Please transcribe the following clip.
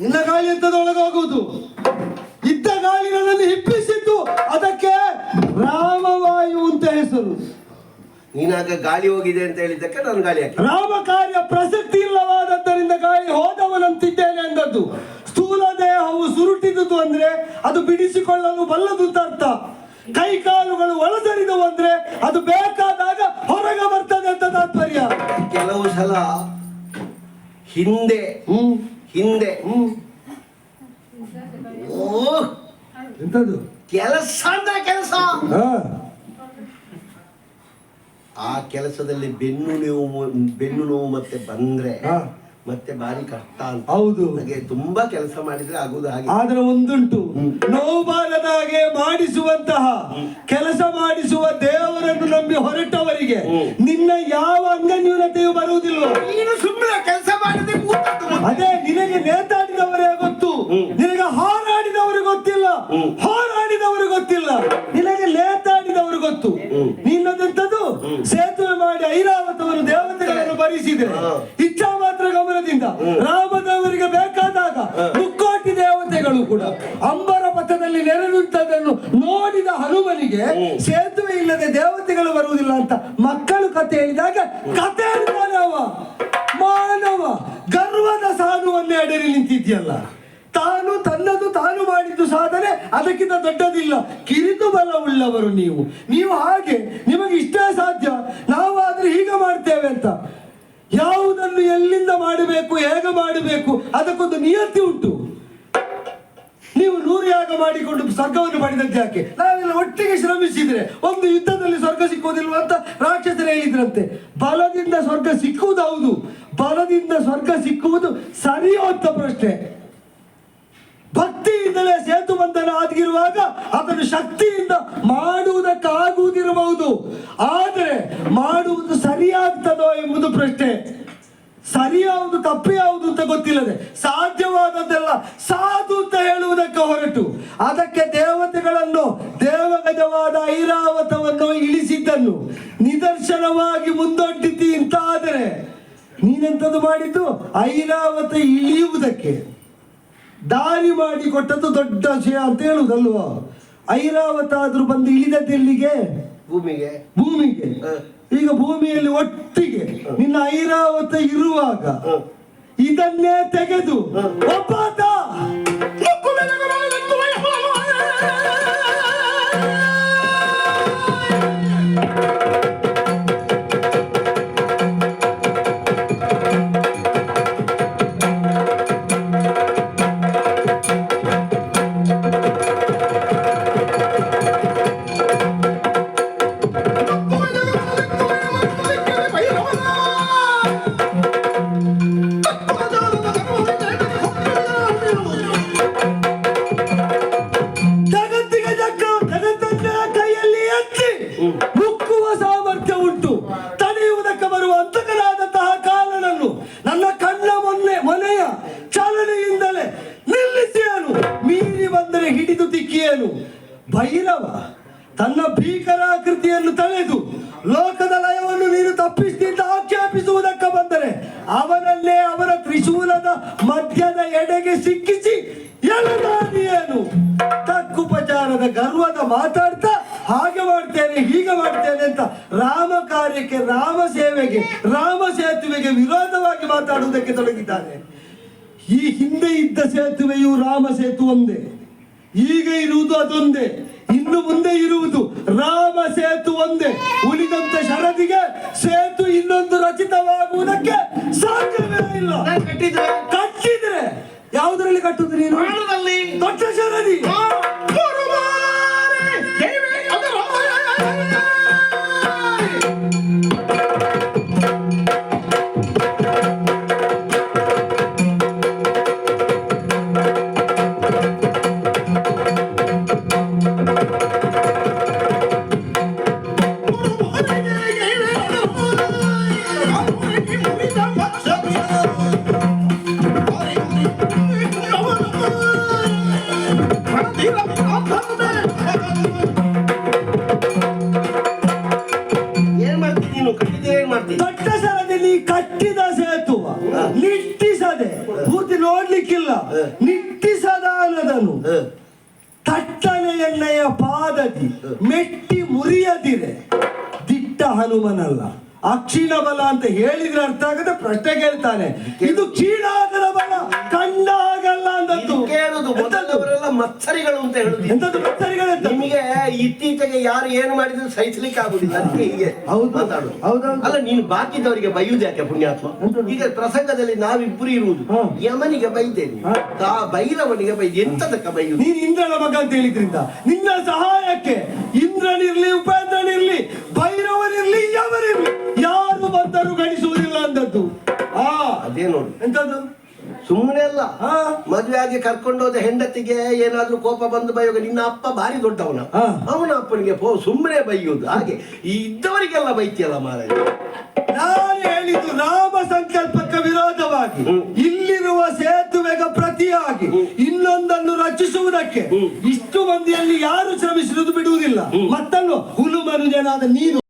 ನಿನ್ನ ಗಾಳಿ ಎಂತದೊಳಗೋಗುವುದು ಇದ್ದ ಗಾಳಿ ನನ್ನಲ್ಲಿ ಹಿಪ್ಪಿಸಿದ್ದು ಅದಕ್ಕೆ ರಾಮವಾಯು ಅಂತ ಹೆಸರು. ನೀನಾಗ ಗಾಳಿ ಹೋಗಿದೆ ಅಂತ ಹೇಳಿದ್ದಕ್ಕೆ ನಾನು ಗಾಳಿ ಹಾಕಿ ರಾಮ ಕಾರ್ಯ ಪ್ರಸಕ್ತಿ ಇಲ್ಲವಾದದ್ದರಿಂದ ಗಾಳಿ ಹೋದವನಂತಿದ್ದೇನೆ ಅಂದದ್ದು. ಸ್ಥೂಲ ದೇಹವು ಸುರುಟಿದುದು ಅಂದ್ರೆ ಅದು ಬಿಡಿಸಿಕೊಳ್ಳಲು ಬಲ್ಲದು ಅಂತ ಅರ್ಥ. ಕೈ ಕಾಲುಗಳು ಒಳಸರಿದವು ಅಂದ್ರೆ ಅದು ಬೇಕಾದಾಗ ಹೊರಗೆ ಬರ್ತದೆ ಅಂತ ತಾತ್ಪರ್ಯ. ಕೆಲವು ಸಲ ಹಿಂದೆ ಹಿಂದೆ. ಓ. ಕೆಲಸ ಅಂದ್ರೆ ಕೆಲಸ. ಆ ಕೆಲಸದಲ್ಲಿ ಬೆನ್ನು ನೋವು ಬೆನ್ನು ನೋವು ಮತ್ತೆ ಬಂದ್ರೆ ಮತ್ತೆ ಬಾರಿ ಕಷ್ಟ ಅಂತ. ಹೌದು. ಹಾಗೆ ತುಂಬಾ ಕೆಲಸ ಮಾಡಿದ್ರೆ ಆಗುದು ಹಾಗೆ. ಆದ್ರೆ ಒಂದುಂಟು. ನೋವು ಬಾರದ ಹಾಗೆ ಮಾಡಿಸುವಂತಹ ಕೆಲಸ ಮಾಡಿಸುವ ದೇವರನ್ನು ನಂಬಿ ಹೊರಟವರಿಗೆ. ನಿನ್ನ ಯಾವ ಅಂಗನ್ಯೂನತೆಯು ಬರುವುದಿಲ್ಲ ಅದೇ ನಿನಗೆ ನೇತಾಡಿದವರೇ ಗೊತ್ತು. ನಿನಗೆ ಹಾರಾಡಿದವರು ಗೊತ್ತಿಲ್ಲ. ಹಾರಾಡಿದವರು ಗೊತ್ತಿಲ್ಲ. ನಿನಗೆ ನೇತಾಡಿದವರು ಗೊತ್ತು. ನೀನದಂತದ್ದು ಸೇತುವೆ ಮಾಡಿ ಐರಾವತವನ್ನು ದೇವತೆಗಳನ್ನು ಭರಿಸಿದೆ. ಇಚ್ಛಾ ಮಾತ್ರ ಗಮನದಿಂದ. ರಾಮದೇವರಿಗೆ ಬೇಕಾದಾಗ ಮುಕ್ಕೋಟಿ ದೇವತೆಗಳು ಕೂಡ ಅಂಬರ ಪಥದಲ್ಲಿ ನೆರೆದುಂಟದನ್ನು ನೋಡಿದ ಹನುಮನಿಗೆ ಸೇತುವೆ ಇಲ್ಲದೆ ದೇವತೆಗಳು ಬರುವುದಿಲ್ಲ ಅಂತ ಮಕ್ಕಳು ಕತೆ ಹೇಳಿದಾಗ ಕತೆ ಹೇಳ್ತಾನೆ ಅವ. ಸಾಧುವನ್ನೇ ಅಡೆರಿ ನಿಂತಿದ್ಯಲ್ಲ? ತಾನು ತನ್ನದು ತಾನು ಮಾಡಿದ್ದು ಸಾಧನೆ, ಅದಕ್ಕಿಂತ ದೊಡ್ಡದಿಲ್ಲ. ಕಿರಿತು ಬಲವುಳ್ಳವರು ನೀವು. ನೀವು ಹಾಗೆ, ನಿಮಗೆ ಇಷ್ಟೇ ಸಾಧ್ಯ. ನಾವಾದ್ರೆ ಹೀಗೆ ಮಾಡ್ತೇವೆ ಅಂತ. ಯಾವುದನ್ನು ಎಲ್ಲಿಂದ ಮಾಡಬೇಕು, ಹೇಗೆ ಮಾಡಬೇಕು, ಅದಕ್ಕೊಂದು ನಿಯತಿ ಉಂಟು. ನೀವು ನೂರು ಯಾಗ ಮಾಡಿಕೊಂಡು ಸ್ವರ್ಗವನ್ನು ಪಡೆದಂತೆ ಯಾಕೆ? ನಾವೆಲ್ಲ ಒಟ್ಟಿಗೆ ಶ್ರಮಿಸಿದ್ರೆ, ಒಂದು ಯುದ್ಧದಲ್ಲಿ ಸ್ವರ್ಗ ಸಿಕ್ಕುವುದಿಲ್ಲ ಅಂತ ರಾಕ್ಷಸರು ಹೇಳಿದ್ರಂತೆ. ಬಲದಿಂದ ಸ್ವರ್ಗ ಸಿಕ್ಕುವುದು ಹೌದು. ಬಲದಿಂದ ಸ್ವರ್ಗ ಸಿಕ್ಕುವುದು ಸರಿಯೋ ಅಂತ ಪ್ರಶ್ನೆ. ಭಕ್ತಿಯಿಂದಲೇ ಸೇತು ಬಂಧನ ಆಗಿರುವಾಗ ಅದನ್ನು ಶಕ್ತಿಯಿಂದ ಮಾಡುವುದಕ್ಕಾಗುವುದಿರಬಹುದು. ಆದರೆ ಮಾಡುವುದು ಸರಿಯಾಗ್ತದೋ ಎಂಬುದು ಪ್ರಶ್ನೆ. ಸರಿಯಾವುದು ತಪ್ಪು ಯಾವುದು ಅಂತ ಗೊತ್ತಿಲ್ಲದೆ ಸಾಧ್ಯವಾದದ್ದೆಲ್ಲ ಹೊರಟು ಅದಕ್ಕೆ ದೇವತೆಗಳನ್ನು ದೇವಗಜವಾದ ಐರಾವತವನ್ನು ಇಳಿಸಿದ್ದನ್ನು ನಿದರ್ಶನವಾಗಿ ಮುಂದೊಡ್ಡಿತಿ ಅಂತ ಆದರೆ ನೀನೆಂತದ್ದು ಮಾಡಿದ್ದು? ಐರಾವತ ಇಳಿಯುವುದಕ್ಕೆ. ದಾರಿ ಮಾಡಿ ಕೊಟ್ಟದ್ದು ದೊಡ್ಡ ವಿಷಯ ಅಂತ ಹೇಳುವುದಲ್ವ? ಐರಾವತ ಆದರೂ ಬಂದು ಇಳಿದದ್ದೆಲ್ಲಿಗೆ ಭೂಮಿಗೆ. ಭೂಮಿಗೆ. ಈಗ ಭೂಮಿಯಲ್ಲಿ ಒಟ್ಟಿಗೆ ನಿನ್ನ ಐರಾವತ ಇರುವಾಗ ಇದನ್ನೇ ತೆಗೆದು ತನ್ನ ಭೀಕರ ಕೃತಿಯನ್ನು ತಳೆದು ಲೋಕದ ಲಯವನ್ನು ನೀನು ತಪ್ಪಿಸಿದ ಆಕ್ಷೇಪಿಸುವುದಕ್ಕೆ ಬಂದರೆ ಅವನಲ್ಲೇ ಅವರ ತ್ರಿಶೂಲದ ಮಧ್ಯದ ಎಡೆಗೆ ಸಿಕ್ಕಿಸಿ ಎಳೆದಾಡಿಯೇನು ತಕ್ಕುಪಚಾರದ ಗರ್ವದ ಮಾತಾಡ್ತಾ ಹಾಗೆ ಮಾಡ್ತೇನೆ, ಹೀಗೆ ಮಾಡ್ತೇನೆ ಅಂತ ರಾಮ ಕಾರ್ಯಕ್ಕೆ, ರಾಮ ಸೇವೆಗೆ, ರಾಮ ಸೇತುವೆಗೆ ವಿರೋಧವಾಗಿ ಮಾತಾಡುವುದಕ್ಕೆ ತೊಡಗಿದ್ದಾನೆ. ಈ ಹಿಂದೆ ಇದ್ದ ಸೇತುವೆಯು ರಾಮ ಸೇತು ಒಂದೇ. ಈಗ ಇರುವುದು ಅದೊಂದೇ. ಇನ್ನು ಮುಂದೆ ಇರುವುದು ರಾಮ ಸೇತು ಒಂದೇ. ಉಳಿದಂತ ಶರದಿಗೆ ಸೇತು ಇನ್ನೊಂದು ರಚಿತವಾಗುವುದಕ್ಕೆ ಸಾಧ್ಯವೇ ಇಲ್ಲ. ಕಟ್ಟಿದ್ರೆ ಕಟ್ಟಿದ್ರೆ ಯಾವುದರಲ್ಲಿ ಕಟ್ಟುದು ನೀನು? ಶರದಿ. ಪಾದದಿ ಮೆಟ್ಟಿ ಮುರಿಯದಿರೆ. ದಿಟ್ಟ ಹನುಮನಲ್ಲ. ಅಕ್ಷೀಣ ಬಲ ಅಂತ ಹೇಳಿದ್ರೆ ಅರ್ಥ ಆಗದೆ ಪ್ರಶ್ನೆ ಕೇಳ್ತಾನೆ. ಇದು ಕ್ಷೀಣಾಗದ ಬಲ ಕಂಡ ಆಗಲ್ಲ ಅಂತ ಕೇಳುದು ಮೊದಲವರೆಲ್ಲ ಮತ್ಸರಿಗಳು ಅಂತ ಹೇಳುದು. ಎಂತದ್ದು ಮತ್ಸರಿಗಳು ನಿಮಗೆ ಇತ್ತೀಚೆಗೆ ಯಾರು ಏನು ಮಾಡಿದ್ರು ಸಹಿಸಲಿಕ್ಕೆ ಆಗುದಿಲ್ಲ. ಅದಕ್ಕೆ ಹೀಗೆ ಹೌದು. ಮಾತಾಡುದು. ಹೌದೌದು. ಅಲ್ಲ ನೀನು ಬಾಕಿದವರಿಗೆ ಬೈಯುದು ಯಾಕೆ ಪುಣ್ಯಾತ್ಮ? ಈಗ ಪ್ರಸಂಗದಲ್ಲಿ ನಾವಿಬ್ಬರು ಇರುವುದು. ಯಮನಿಗೆ ಬೈದೇನೆ. ಆ ಬೈರವನಿಗೆ ಬೈದು ಎಂತದಕ್ಕ ಬೈಯು ನೀನು ಇಂದ್ರನ ಮಗ ಅಂತ ಹೇಳಿದ್ರಿಂದ ನಿನ್ನ ಸಹಾಯಕ್ಕೆ ಇಂದ್ರನಿರ್ಲಿ ಉಪೇಂದ್ರನಿರ್ಲಿ ಬೈರವನಿರ್ಲಿ ಯಮನಿರ್ಲಿ ಯಾರು ಬಂದರೂ ಗಳಿಸುವುದಿಲ್ಲ ಅಂದದ್ದು. ಆ ಅದೇ ನೋಡು. ಎಂತದ್ದು? ಸುಮ್ಮನೆ ಅಲ್ಲ. ಮದುವೆ ಆಗಿ ಕರ್ಕೊಂಡೋದ ಹೆಂಡತಿಗೆ ಏನಾದ್ರೂ ಕೋಪ ಬಂದು ಬೈಯೋಗ ನಿನ್ನ ಅಪ್ಪ ಭಾರಿ ದೊಡ್ಡವನ. ಅವನ ಅಪ್ಪನಿಗೆ ಪೋ ಸುಮ್ಮನೆ ಬೈಯುವುದು ಹಾಗೆ ಈ ಇದ್ದವರಿಗೆಲ್ಲ ಬೈತಿಯಲ್ಲ ಮಾರಾಯ. ನಾನು ಹೇಳಿದ್ದು ರಾಮ ಸಂಕಲ್ಪಕ್ಕೆ ವಿರೋಧವಾಗಿ. ಇಲ್ಲಿರುವ ಸೇತುವೆಗೆ ಪ್ರತಿಯಾಗಿ ಇನ್ನೊಂದನ್ನು ರಚಿಸುವುದಕ್ಕೆ ಇಷ್ಟು ಮಂದಿಯಲ್ಲಿ ಯಾರು ಶ್ರಮಿಸಿರುವುದು ಬಿಡುವುದಿಲ್ಲ. ಮತ್ತನ್ನು ಹುಲು ಮನುಜನಾದ ನೀನು.